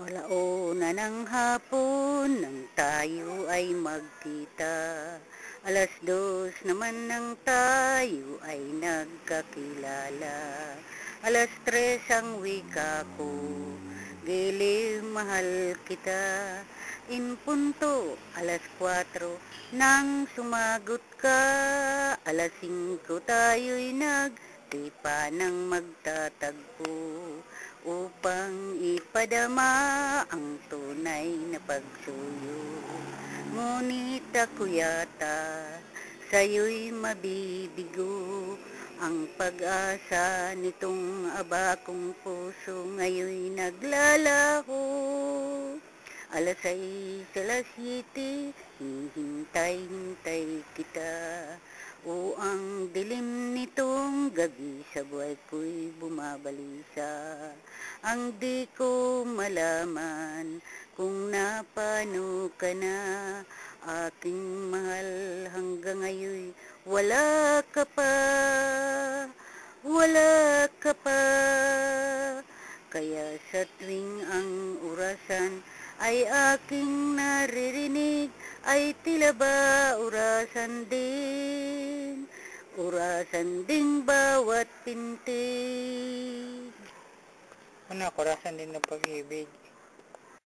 Alauna ng hapon nang tayo ay magkita. Alas dos naman nang tayo ay nagkakilala. Alas tres ang wika ko Gili, mahal kita. In punto, alas 4 Nang sumagot ka. Alas 5 tayo'y nagtipa ng magtatagpo upang ipadama ang tunay na pagsuyo. Ngunit ako yata sa'yo'y mabibigo ang pag-asa nitong abakong puso ngayon'y naglalaho. Alas 6, alas 7, hihintay-hintay kita. O ang dilim nitong gabi sa buhay ko'y bumabalisa Ang di ko malaman kung napano ka na. Aking mahal hanggang ngayon wala ka pa. Wala ka pa. Kaya sa tuwing ang orasan ay aking naririnig ay tila ba orasan din, orasan din bawat pintig. Ano, kurasan din ng pag-ibig.